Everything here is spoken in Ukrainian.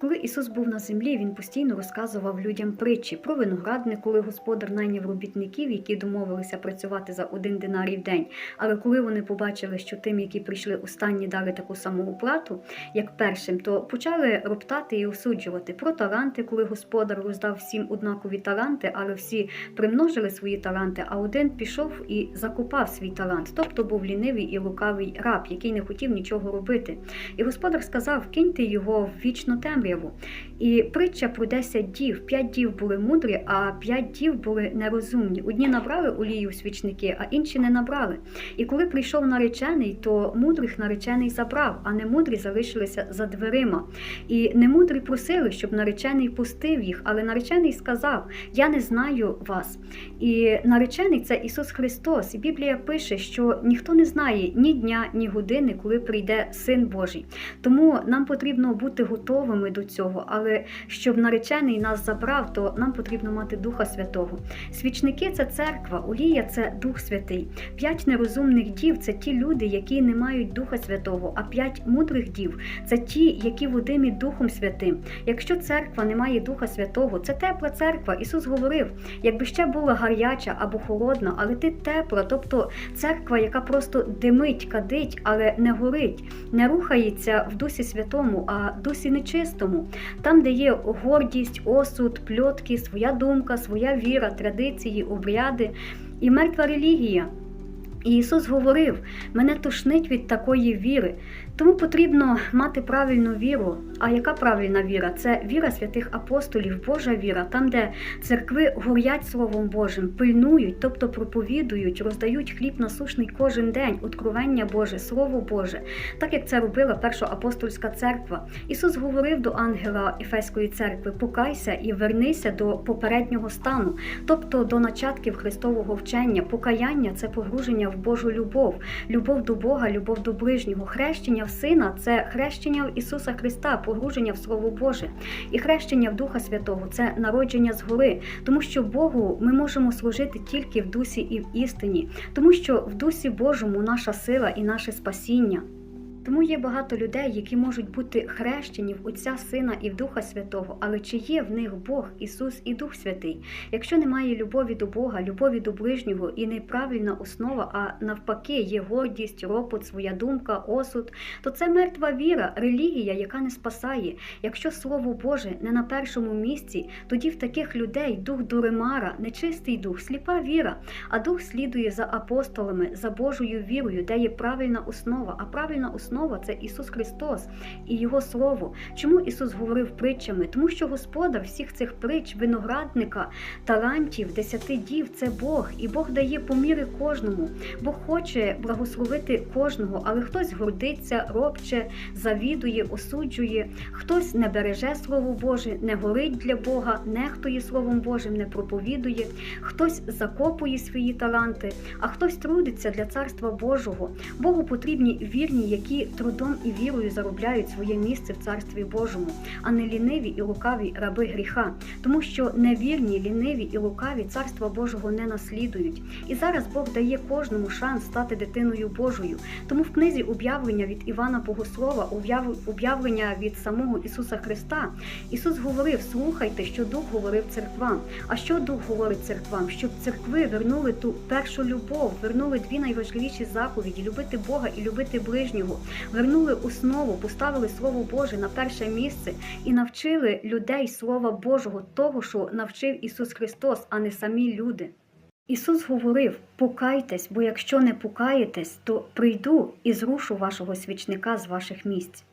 Коли Ісус був на землі, Він постійно розказував людям притчі про виноградник, коли господар найняв робітників, які домовилися працювати за один динарій в день. Але коли вони побачили, що тим, які прийшли останні, дали таку саму оплату, як першим, то почали роптати і осуджувати про таланти, коли господар роздав всім однакові таланти, але всі примножили свої таланти, а один пішов і закопав свій талант, тобто був лінивий і лукавий раб, який не хотів нічого робити. І господар сказав: киньте його в вічну темряву. І притча про 10 дів. П'ять дів були мудрі, а п'ять дів були нерозумні. Одні набрали олію в свічники, а інші не набрали. І коли прийшов наречений, то мудрих наречений забрав, а немудрі залишилися за дверима. І немудрі просили, щоб наречений пустив їх, але наречений сказав: Я не знаю вас. І наречений це Ісус Христос. І Біблія пише, що ніхто не знає ні дня, ні години, коли прийде Син Божий. Тому нам потрібно бути готовими до цього. Але щоб наречений нас забрав, то нам потрібно мати Духа Святого. Свічники це церква, олія це Дух Святий. П'ять нерозумних дів це ті люди, які не мають Духа Святого, а п'ять мудрих дів це ті, які водимі Духом Святим. Якщо церква не має Духа Святого, це тепла церква. Ісус говорив, якби ще була гаряча або холодна, але ти тепла, тобто церква, яка просто димить, кадить, але не горить, не рухається в Дусі Святому, а Дусі нечистому. Там, де є гордість, осуд, пльотки, своя думка, своя віра, традиції, обряди і мертва релігія. І Ісус говорив: мене тушнить від такої віри. Тому потрібно мати правильну віру. А яка правильна віра? Це віра святих апостолів, Божа віра, там, де церкви горять Словом Божим, пильнують, тобто проповідують, роздають хліб насушний кожен день, откровення Боже, Слово Боже, так як це робила перша апостольська церква. Ісус говорив до ангела Ефеської церкви: покайся і вернися до попереднього стану, тобто до начатків Христового вчення. Покаяння це погруження в Божу любов, любов до Бога, любов до ближнього, хрещення в Сина це хрещення в Ісуса Христа, погруження в Слово Боже. І хрещення в Духа Святого це народження згори, тому що Богу ми можемо служити тільки в дусі і в істині, тому що в дусі Божому наша сила і наше спасіння. Тому є багато людей, які можуть бути хрещені в Отця Сина і в Духа Святого, але чи є в них Бог, Ісус і Дух Святий? Якщо немає любові до Бога, любові до ближнього і неправильна основа, а навпаки, є гордість, ропот, своя думка, осуд, то це мертва віра, релігія, яка не спасає. Якщо Слово Боже не на першому місці, тоді в таких людей дух Дуремара, нечистий дух, сліпа віра, а дух слідує за апостолами, за Божою вірою, де є правильна основа, а правильна основа основа це Ісус Христос і Його Слово. Чому Ісус говорив притчами? Тому що Господар всіх цих притч, виноградника, талантів, десяти дів це Бог, і Бог дає поміри кожному. Бог хоче благословити кожного, але хтось гордиться, робче, завідує, осуджує, хтось не береже Слово Боже, не горить для Бога, нехтує Словом Божим, не проповідує, хтось закопує свої таланти, а хтось трудиться для Царства Божого. Богу потрібні вірні, трудом і вірою заробляють своє місце в царстві Божому, а не ліниві і лукаві раби гріха, тому що невірні, ліниві і лукаві царства Божого не наслідують. І зараз Бог дає кожному шанс стати дитиною Божою. Тому в книзі об'явлення від Івана Богослова, об'явлення від самого Ісуса Христа, Ісус говорив: слухайте, що Дух говорив церквам. А що Дух говорить церквам? Щоб церкви вернули ту першу любов, вернули дві найважливіші заповіді любити Бога і любити ближнього вернули основу, поставили Слово Боже на перше місце і навчили людей Слова Божого, того, що навчив Ісус Христос, а не самі люди. Ісус говорив: покайтесь, бо якщо не покаєтесь, то прийду і зрушу вашого свічника з ваших місць.